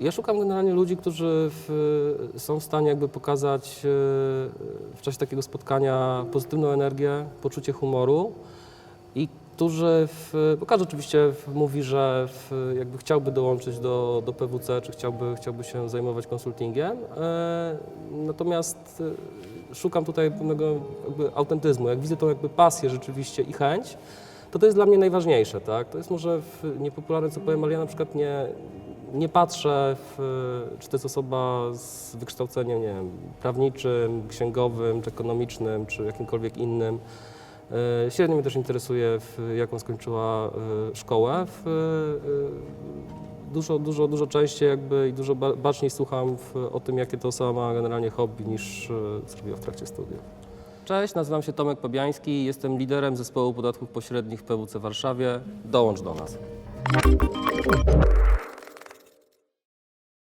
Ja szukam generalnie ludzi, którzy w, są w stanie jakby pokazać e, w czasie takiego spotkania pozytywną energię, poczucie humoru i którzy, w, bo każdy oczywiście mówi, że w, jakby chciałby dołączyć do, do PWC, czy chciałby, chciałby się zajmować konsultingiem, e, natomiast e, szukam tutaj pewnego jakby autentyzmu. Jak widzę tą jakby pasję rzeczywiście i chęć, to to jest dla mnie najważniejsze, tak? To jest może niepopularne, co powiem, ale ja na przykład nie, nie patrzę, w, czy to jest osoba z wykształceniem, nie wiem, prawniczym, księgowym, czy ekonomicznym, czy jakimkolwiek innym. E, Średnio mnie też interesuje, jaką skończyła e, szkołę. E, Dużo, dużo, dużo częściej jakby i dużo ba- baczniej słucham o tym, jakie to osoba ma generalnie hobby, niż zrobiła w trakcie studiów. Cześć, nazywam się Tomek Pabiański, jestem liderem zespołu podatków pośrednich w PWC Warszawie. Dołącz do nas.